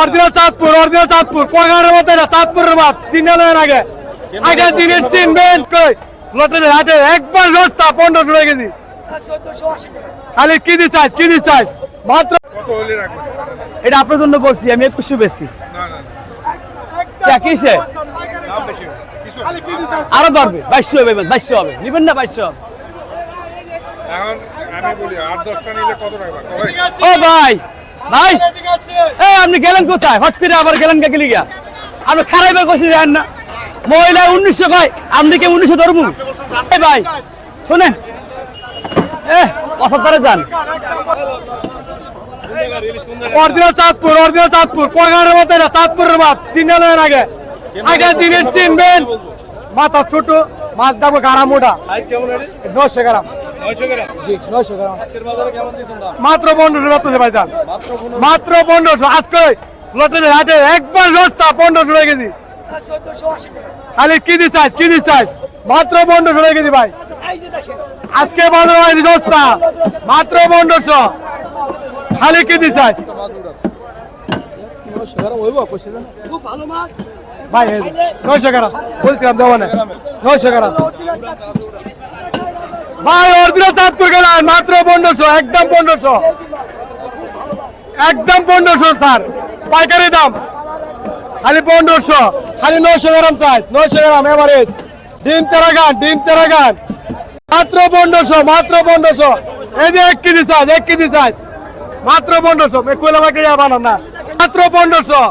Original Chandpur original Chandpur. কোয়াগানের মতো না চাঁদপুরের মাছ সিগন্যালের আগে। আগে জিনিস চিনবেন কই? লটারির হাটে একবার সস্তা পনেরোশো টাকা কেজি খালি কি দিস চাইছ কি দিস চাইছ মাত্র এটা আপনার জন্য বলছি আমি একুশশো বেশি কিসে আরও বাড়বে বাইশশো হবে বাইশশো হবে। নিবেন না বাইশশো হবে। এখন আমি বলি আট দশটা নিলে কত রাখবেন ও ভাই! ভাই! এই আপনি গেলেন কোথায়? হট করে আবার গেলেন কে গেলি গিয়া? আপনি খারাইবার কষে যান না। মহিলা উনিশশো ভাই আপনি কি উনিশশো ধরবো? এই ভাই শোনেন। এ পঁচাত্তরে যান। Original Chandpur original Chandpur. কোয়াগানের মতো না চাঁদপুরের মাছ সিগন্যালের আগে। আগে জিনিস চিনবেন। মাথা ছোট মাছ দাবো গাড়া মোটা। নশো গ্রাম। গ্রাম। মাত্র পনেরোশো রাখতেছে ভাই যান মাত্র পনেরোশো। আজকে লটারির হাটে একবার সস্তা পনেরোশো টাকা কেজি খালি কি দিস চাইছ কি দিস চাইছ মাত্র পনেরোশো টাকা কেজি ভাই। আজকে বাজার হয়নি সস্তা। মাত্র পনেরোশো। খালি কি দিস চাইছ ভাই নয়শো গ্রাম। বলছিলাম দেবো নয়শো গ্রাম। ভাই অরিজিনাল চাঁদপুর গেলেন মাত্র পনেরোশো, একদম পনেরোশো। একদম পনেরোশো, স্যার। পাইকারি দাম। খালি পনেরোশো। খালি নয়শো গ্রাম চাই, নয়শো গ্রাম এভারেজ ডিম তেরা গান ডিম তেরা গান মাত্র পনেরোশো মাত্র পনেরোশো। এই যে এক কেজি চাই এক কেজি চাই মাত্র পনেরোশো। কোলা বাকি বানান না। মাত্র পনেরোশো।